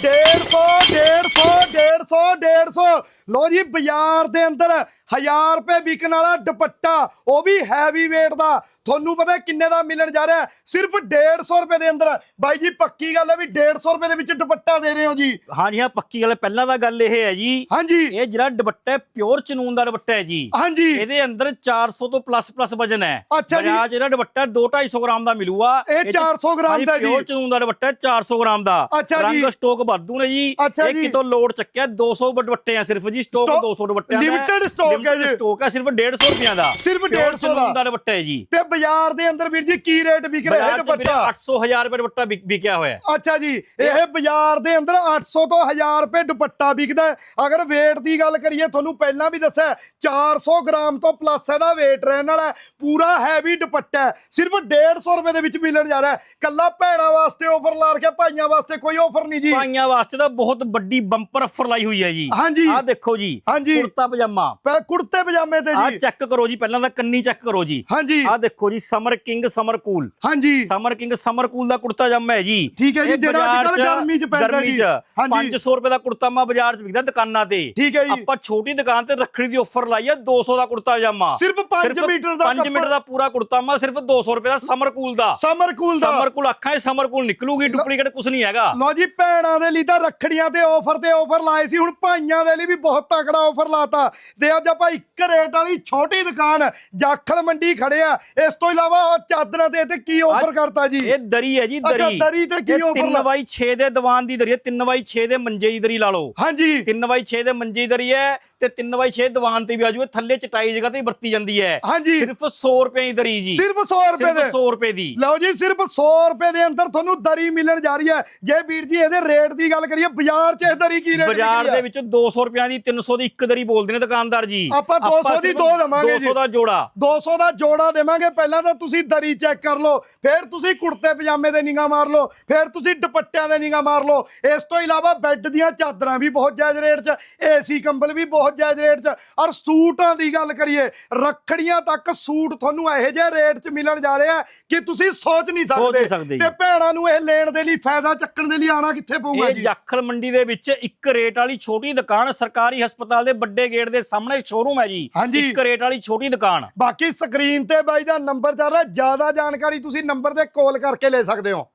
150 150 150 150 ਲੋ ਜੀ ਬਾਜ਼ਾਰ ਦੇ ਅੰਦਰ 1000 ਰੁਪਏ ਵਿਕਣ ਵਾਲਾ ਦੁਪੱਟਾ ਉਹ ਵੀ ਹੈਵੀ weight ਦਾ। ਤੁਹਾਨੂੰ ਪਤਾ ਕਿੰਨੇ ਦਾ ਮਿਲਣ ਜਾ ਰਿਹਾ? ਸਿਰਫ 150 ਰੁਪਏ ਦੇ ਅੰਦਰ। ਬਾਈ ਜੀ ਪੱਕੀ ਗੱਲ ਹੈ ਵੀ 150 ਰੁਪਏ ਦੇ ਵਿੱਚ ਦੁਪੱਟਾ ਦੇ ਰਹੇ ਹੋ ਜੀ। ਹਾਂਜੀ ਹਾਂ ਪੱਕੀ ਗੱਲ ਹੈ। ਪਹਿਲਾਂ ਤਾਂ ਗੱਲ ਇਹ ਹੈ ਜੀ ਹਾਂਜੀ। ਇਹ ਜਿਹੜਾ ਦੁਪੱਟਾ ਹੈ ਪਿਓਰ ਚਨੂਨ ਦਾ ਦੁਪੱਟਾ ਹੈ ਜੀ। ਹਾਂਜੀ। ਇਹਦੇ ਅੰਦਰ 400 ਤੋਂ ਪਲੱਸ ਪਲੱਸ ਵਜਨ ਹੈ। ਅੱਛਾ ਜੀ। ਬਜਾਜ ਇਹਦਾ ਦੁਪੱਟਾ 2-250 ਗ੍ਰਾਮ ਦਾ ਮਿਲੂਗਾ। ਇਹ 400 ਗ੍ਰਾਮ ਦਾ ਜੀ। ਪਿਓਰ ਚਨੂਨ ਦਾ ਦੁਪੱਟਾ ਹੈ 400 ਗ੍ਰਾਮ ਦਾ। ਅੱਛਾ ਜੀ। ਰੰਗ ਸਟੋਕ ਵਾਧੂ ਨੇ ਜੀ। ਇਹ। ਕਿਤੋਂ ਲੋਡ ਚੱਕਿਆ 200 ਦੁਪੱਟੇ ਆ ਸਿਰਫ ਜੀ। ਸਟੋਕ Stock- 200 ਦੁਪੱਟਿਆਂ ਦਾ limited stock ਹੈ ਜੀ। ਸਟੋਕ ਹੈ ਸਿਰਫ 150 ਰੁਪਿਆਂ ਦਾ ਸਿਰਫ Pure 150 ਦਾ। ਦਾ ਦੁਪੱਟਾ ਹੈ ਜੀ ਤੇ ਬਾਜ਼ਾਰ ਦੇ ਅੰਦਰ ਵੀਰ ਜੀ ਕੀ ਰੇਟ ਵਿਕ ਰਿਹਾ ਹੈ ਦੁਪੱਟਾ 800 1000 ਰੁਪਏ ਦੁਪੱਟਾ ਵਿਕ- ਵਿਕਿਆ ਹੋਇਆ ਹੈ ਅੱਛਾ ਜੀ ਇਹ ਬਾਜ਼ਾਰ ਦੇ ਅੰਦਰ 800 ਤੋਂ 1000 ਰੁਪਏ ਦੁਪੱਟਾ ਵਿਕਦਾ ਹੈ। ਅਗਰ weight ਦੀ ਗੱਲ ਕਰੀਏ ਤੁਹਾਨੂੰ ਪਹਿਲਾਂ ਵੀ ਦੱਸਿਆ ਹੈ, 400 ਗ੍ਰਾਮ ਤੋਂ ਪਲੱਸ ਇਹਦਾ weight ਰਹਿਣ ਵਾਲਾ ਹੈ। ਪੂਰਾ ਹੈਵੀ ਦੁਪੱਟਾ ਹੈ। ਸਿਰਫ 150 ਰੁਪਏ ਦੇ ਵਿੱਚ ਮਿਲਣ ਜਾ ਰਿਹਾ ਹੈ। ਕੱਲਾ ਭੈਣਾਂ ਵਾਸਤੇ ਆਫਰ ਲਾ ਕੇ ਭਾਈਆਂ ਵਾਸਤੇ ਕੋਈ ਆਫਰ ਨਹੀਂ ਜੀ ਭਾਈਆਂ ਵਾਸਤੇ ਤਾਂ ਬਹੁਤ ਵੱਡੀ ਬੰਪਰ ਆਫਰ ਲਾਈ ਹੋਈ ਹੈ ਜੀ ਹਾਂਜੀ। ਦੇਖੋ ਜੀ ਹਾਂਜੀ। ਕੁੜਤਾ ਪਜਾਮਾ। ਪ- ਕੁੜਤੇ ਪਜਾਮੇ ਤੇ ਜੀ। ਚੈੱਕ ਕਰੋ ਜੀ ਪਹਿਲਾਂ ਤਾਂ ਕੰਨੀ ਚੈੱਕ ਕਰੋ ਜੀ। ਹਾਂਜੀ। ਆਹ ਦੇਖੋ ਜੀ ਸਮਰ ਕਿੰਗ ਸਮਰ ਕੂਲ ਹਾਂਜੀ। ਸਮਰ ਕਿੰਗ ਸਮਰ ਕੂਲ ਦਾ ਕੁੜਤਾ ਪਜਾਮਾ ਹੈ ਜੀ। ਠੀਕ ਹੈ ਜੀ, ਇਹ ਜਿਹੜਾ ਬਾਜ਼ਾਰ ਅੱਜ-ਕੱਲ੍ਹ ਗਰਮੀ 'ਚ ਪੈਂਦਾ ਗਰਮੀ ਜੀ। 'ਚ ਹਾਂਜੀ। 500 ਰੁਪਏ ਦਾ ਕੁੜਤਾ ਮਾ ਬਾਜ਼ਾਰ 'ਚ ਵਿਕਦਾ ਦੁਕਾਨਾਂ ਤੇ। ਠੀਕ ਹੈ ਜੀ। ਆਪਾਂ ਛੋਟੀ ਦੁਕਾਨ ਤੇ ਰੱਖੜੀ ਦੀ ਆਫਰ ਲਾਈ ਹੈ 200 ਦਾ ਕੁੜਤਾ ਪਜਾਮਾ। ਸਿਰਫ 5 ਮੀਟਰ ਦਾ 5 ਮੀਟਰ ਦਾ ਪੂਰਾ ਕੁੜਤਾ ਮਾ ਸਿਰਫ 200 ਰੁਪਏ ਦਾ ਸਮਰ ਕੂਲ ਦਾ। ਸਮਰ ਕੂਲ ਦਾ। ਸਮਰ ਕੂਲ ਅੱਖਾਂ 'ਚ ਸਮਰ ਕੂਲ ਨਿਕਲੂਗੀ ਡੁਪਲੀਕੇਟ ਕੁਝ ਨਹੀਂ ਹੈਗਾ। ਲੋ ਜੀ ਭੈਣਾਂ ਦੇ ਲਈ ਤਾਂ ਰੱਖੜੀਆਂ ਤੇ ਆਫਰ ਤੇ ਆਫਰ ਲਾਏ ਸੀ ਹੁਣ ਭਾਈਆਂ ਦੇ ਲਈ ਵੀ ਬਹੁਤ ਤਕੜਾ ਆਫਰ ਲਾਤਾ। ਤੇ ਅੱਜ ਆਪਾਂ ਇੱਕ ਰੇਟ ਵਾਲੀ ਛੋਟੀ ਦੁਕਾਨ ਜਾਖਲ ਮੰਡੀ ਖੜੇ ਆ। ਇਸ ਤੋਂ ਇਲਾਵਾ ਉਹ ਚਾਦਰਾਂ ਤੇ ਤੇ ਕੀ ਆਫਰ ਕਰਤਾ ਜੀ? ਇਹ ਦਰੀ ਹੈ ਜੀ ਅੱਛਾ, ਦਰੀ। ਦਰੀ ਤੇ ਕੀ offer 3 ਲਾ- ਬਾਈ 6 ਦੇ ਦੀਵਾਨ ਦੀ ਦਰੀ ਹੈ 3 ਬਾਈ 6 ਦੇ ਮੰਜੇ ਦੀ ਦਰੀ ਲਾ ਲਓ। ਹਾਂਜੀ। 3 ਬਾਈ 6 ਦੇ ਮੰਜੇ ਦੀ ਦਰੀ ਹੈ ਤੇ 3 ਬਾਈ 6 ਦੀਵਾਨ ਤੇ ਵੀ ਆਜੂਗੇ ਥੱਲੇ ਚਟਾਈ ਜਗ੍ਹਾ ਤੇ ਵਰਤੀ ਜਾਂਦੀ ਹੈ ਹਾਂਜੀ। ਸਿਰਫ 100 ਰੁਪਏ ਦੀ ਦਰੀ ਜੀ। ਸਿਰਫ 100 ਰੁਪਏ ਦੇ। 100 ਰੁਪਏ ਦੀ। ਲਓ ਜੀ ਸਿਰਫ 100 ਰੁਪਏ ਦੇ ਅੰਦਰ ਤੁਹਾਨੂੰ ਦਰੀ ਮਿਲਣ ਜਾ ਰਹੀ ਹੈ ਜੇ ਵੀਰ ਜੀ ਇਹਦੇ ਰੇਟ ਦੀ ਗੱਲ ਕਰੀਏ ਬਾਜ਼ਾਰ 'ਚ ਇਹ ਦਰੀ ਕੀ ਰੇਟ ਬਾਜ਼ਾਰ ਦੇ ਵਿੱਚ 200 ਰੁਪਿਆਂ ਦੀ 300 ਦੀ ਇੱਕ ਦਰੀ ਬੋਲਦੇ ਨੇ ਦੁਕਾਨਦਾਰ ਜੀ। ਆਪਾਂ 200 ਦੀ ਦੋ ਦੇਵਾਂਗੇ ਜੀ। 200 ਦਾ ਜੋੜਾ। 200 ਦਾ ਜੋੜਾ ਦੇਵਾਂਗੇ। ਪਹਿਲਾਂ ਤਾਂ ਤੁਸੀਂ ਦਰੀ ਚੈੱਕ ਕਰ ਲਓ। ਫਿਰ ਤੁਸੀਂ ਕੁੜਤੇ ਪਜਾਮੇ ਦੇ ਨਿਗਾਹ ਮਾਰ ਲਓ। ਫਿਰ ਤੁਸੀਂ ਦੁਪੱਟਿਆਂ ਦੇ ਨਿਗਾਹ ਮਾਰ ਲਓ। ਇਸ ਤੋਂ ਇਲਾਵਾ ਬੈੱਡ ਦੀਆਂ ਚਾਦਰਾਂ ਵੀ ਬਹੁਤ ਜਾਇਜ਼ ਰੇਟ 'ਚ। ਏਸੀ ਕੰਬਲ ਵੀ ਬਹੁਤ ਜਾਇਜ਼ ਰੇਟ 'ਚ। ਔਰ ਸੂਟਾਂ ਦੀ ਗੱਲ ਕਰੀਏ ਰੱਖੜੀਆਂ ਤੱਕ ਸੂਟ ਤੁਹਾਨੂੰ ਇਹੋ ਜਿਹੇ ਰੇਟ 'ਚ ਮਿਲਣ ਜਾ ਰਿਹਾ ਕਿ ਤੁਸੀਂ ਸੋਚ ਨਹੀਂ ਸਕਦੇ। ਤੇ ਭੈਣਾਂ ਨੂੰ ਇਹ ਲੈਣ ਦੇ ਲਈ ਫਾਇਦਾ ਚੱਕਣ ਦੇ ਲਈ ਆਣਾ ਕਿੱਥੇ ਪਊਗਾ ਇਹ ਜੀ? ਜਾਖਲ ਮੰਡੀ ਦੇ ਵਿੱਚ ਇੱਕ ਰੇਟ ਵਾਲੀ ਛੋਟੀ ਦੁਕਾਨ ਸਰਕਾਰੀ ਹਸਪਤਾਲ ਦੇ ਵੱਡੇ ਗੇਟ ਦੇ ਸਾਹਮਣੇ ਸ਼ੋਰੂਮ ਹੈ ਜੀ। ਇੱਕ ਰੇਟ ਵਾਲੀ ਛੋਟੀ ਦੁਕਾਨ। ਬਾਕੀ ਸਕਰੀਨ ਤੇ ਬਾਈ ਦਾ ਨੰਬਰ ਚੱਲ ਰਿਹਾ ਜ਼ਿਆਦਾ ਜਾਣਕਾਰੀ ਤੁਸੀਂ ਨੰਬਰ ਤੇ ਕਾਲ ਕਰਕੇ ਲੈ ਸਕਦੇ ਹੋ।